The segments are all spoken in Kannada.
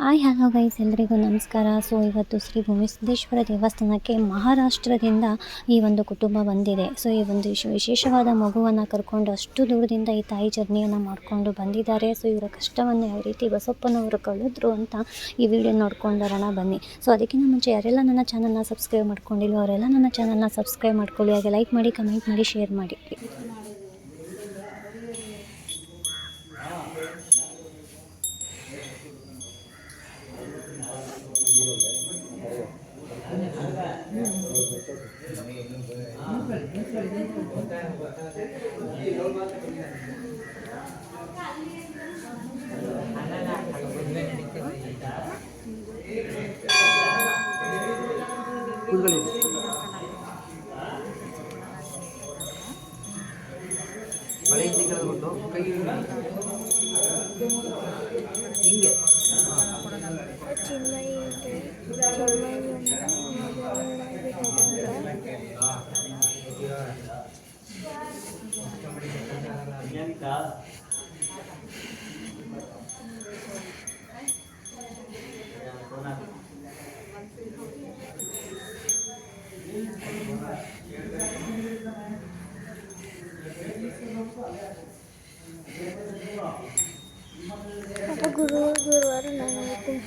ಹಾಯ್ ಹಲೋ ಗೈಸ್ ಎಲ್ಲರಿಗೂ ನಮಸ್ಕಾರ. ಸೊ ಇವತ್ತು ಶ್ರೀ ಭೂಮಿಸಿದ್ದೇಶ್ವರ ದೇವಸ್ಥಾನಕ್ಕೆ ಮಹಾರಾಷ್ಟ್ರದಿಂದ ಈ ಒಂದು ಕುಟುಂಬ ಬಂದಿದೆ. ಸೊ ಈ ಒಂದು ವಿಶ- ವಿಶೇಷವಾದ ಮಗುವನ್ನು ಕರ್ಕೊಂಡು ಅಷ್ಟು ದೂರದಿಂದ ಈ ತಾಯಿ ಜರ್ನಿಯನ್ನು ಮಾಡಿಕೊಂಡು ಬಂದಿದ್ದಾರೆ. ಸೊ ಇವರ ಕಷ್ಟವನ್ನು ಯಾವ ರೀತಿ ಬಸಪ್ಪನವರು ಕಳೆದ್ರು ಅಂತ ಈ ವಿಡಿಯೋ ನೋಡ್ಕೊಂಡು ಬರೋಣ ಬನ್ನಿ. ಸೊ ಅದಕ್ಕಿಂತ ಮುಂಚೆ ಯಾರೆಲ್ಲ ನನ್ನ ಚಾನಲ್ನ ಸಬ್ಸ್ಕ್ರೈಬ್ ಮಾಡ್ಕೊಂಡಿಲ್ಲ ಅವರೆಲ್ಲ ನನ್ನ ಚಾನಲ್ನ ಸಬ್ಸ್ಕ್ರೈಬ್ ಮಾಡ್ಕೊಳ್ಳಿ. ಹಾಗೆ ಲೈಕ್ ಮಾಡಿ ಕಮೆಂಟ್ ಮಾಡಿ ಶೇರ್ ಮಾಡಿ ಕೂತ್ಕೊಳ್ಳಿ ಮಳೆ ಹಿಂದೆ ಕೆಳಗೊಂಡು ಕೈ ಹಿಂಗೆ ಗುರುವಾರ ನಾನು ಹೋಗ್ತೀನಿ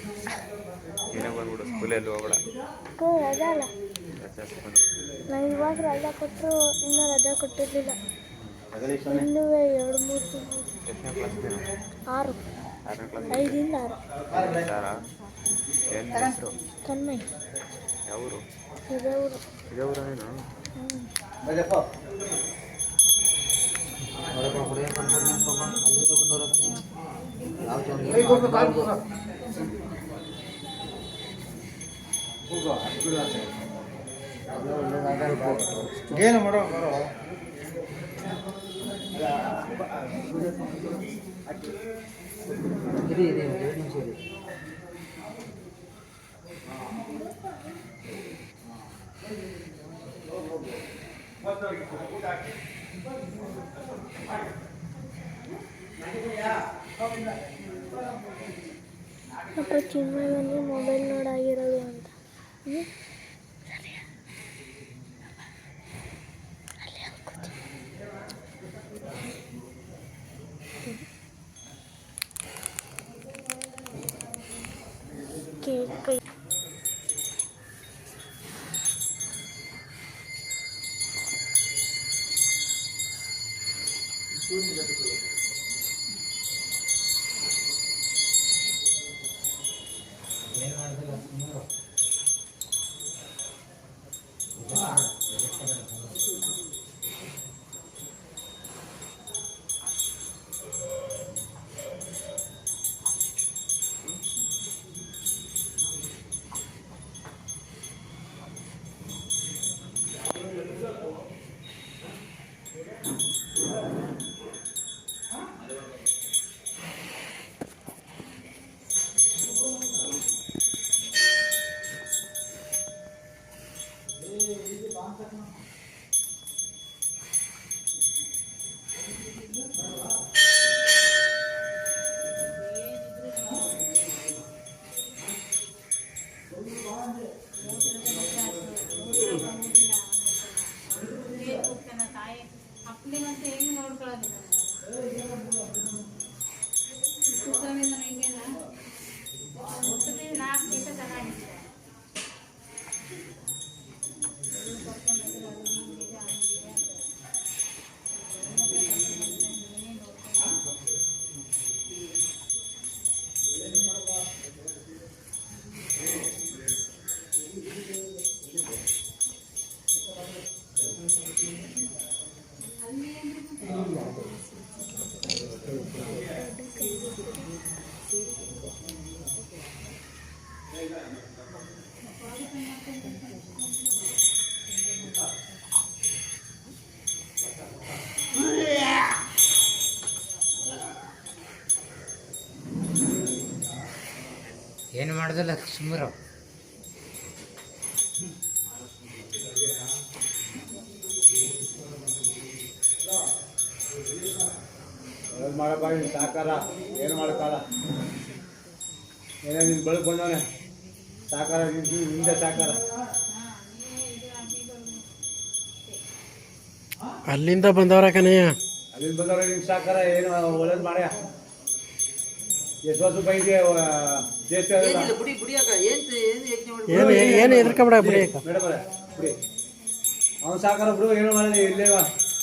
ನೀನೇ ಬಂದ್ಬಿಡು ಸ್ಕೂಲಲ್ಲಿ ಹೋಗ್ಬೇಡ ಅಕ್ಕೋ ರಜಾ ಅಲ್ಲ ರಜೆ ಹಾಕ್ಕೊಂಡು. ನಾವು ಇವಾಗ ರಜಾ ಕೊಟ್ಟರು ಇನ್ನೂ ರಜಾ ಕೊಟ್ಟಿರಲಿಲ್ಲ. ಇನ್ನೂ ಎರಡು ಮೂರು ತಿಂಗಳು. ನೀನು ಆರು. ಐದಿಂದ ಆರು. ತನ್ಮಯ್. ಯಾವರು? ಇದೇ ಊರ ಹ್ಞೂ ಬಜಪ್ಪ ಹೊರಗೆ ಹೊಡೆಯ ಕರ್ಕೊಂಡು ನೆನ್ಪಮ್ಮ ಅಲ್ಲಿಂದ ಬಂದವ್ರ ಯಾವ ಏನು ಮಾಡೋ ಬರೋ ಎರಡು ನಿಮಿಷ ಅಪ್ಪ ಚಿನ್ಮಯವನ್ನು ಮೊಬೈಲ್ ನೋಡಾಗಿರೋದು ಅಂತ. Gracias. ಅಪ್ಪನಿಗಂತ ಹೆಂಗ್ ನೋಡ್ಕೊಳ್ಳೋದಿಲ್ಲ ಸುತ್ತಮಿಂದ ಏನು ಮಾಡೋದಿಲ್ಲ ಸುಮ್ಮರು ಮಾಡಪ್ಪ ಸಾಕಾರ ಏನು ಮಾಡ್ತಾರ ಏನೋ ನಿನ್ನ ಬಳಕ್ ಬಂದವನೆ. ಸಾಕಾರ ನಿನ್- ಸಾಕಾರ. ಅಲ್ಲಿಂದ ಬಂದವರ ಕಣಯ್ಯ. ಅಲ್ಲಿಂದ ಬಂದವ್ರೆ ನಿಮ್ಗೆ ಸಾಕಾರ ಏನು ಒಳ್ಳೇದು ಮಾಡ್ಯ? ಎಷ್ಟು ವರ್ಷ ದೇಶ ಬುಡಿ ಬುಡಿ ಏನು ಏನು ಏನು ಹೆದರ್ಕೊಬೇಡ ಬಿಡಿ ಮೇಡಮ್ ಬಿಡಿ ಅವ್ನು ಸಾಕಾರ ಬಿಡು ಏನು ಮಾಡಲಿ ಇಲ್ಲೇ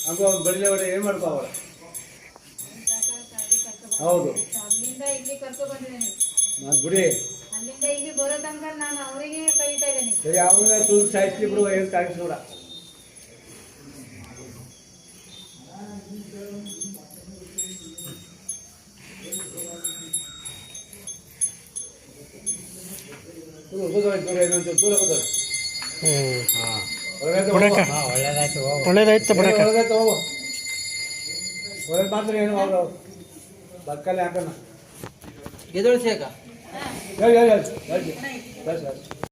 ಹಂಗು ಅವ್ನು ಬಳಿಲೇ ಹೊಡೆ ಏನು ಮಾಡ್ಕೋ ಅವಳು ಹೌದು. ಅಲ್ಲಿಂದ ಇಲ್ಲಿ ಕರ್ಕೊ ಬಂದಿದ್ದೇನೆ. ನಾನು ಬಿಡಿ. ಅಲ್ಲಿಂದ ಇಲ್ಲಿ ಬರೋ ತನಕ ನಾನು ಅವರಿಗೆ ಕವಿತಾ ಇದ್ದೇನೆ. ಸರಿ ಅವನ ತುಳು ಸಾಯಿಸ್ಲಿ ಬಿಡು ಒಳಗೈತೆ ಬಿಡಕ್ಕ ಹೋಗು. ಒಳ್ಳೇದಾಯ್ತು ಏನು ಮಾತ್ರ ಬರ್ಕಲ್ಲಿ ಹಾಕೋಣ ಗೆದೊಳಿಸಿ ಅಕ್ಕ? 来来来来一来一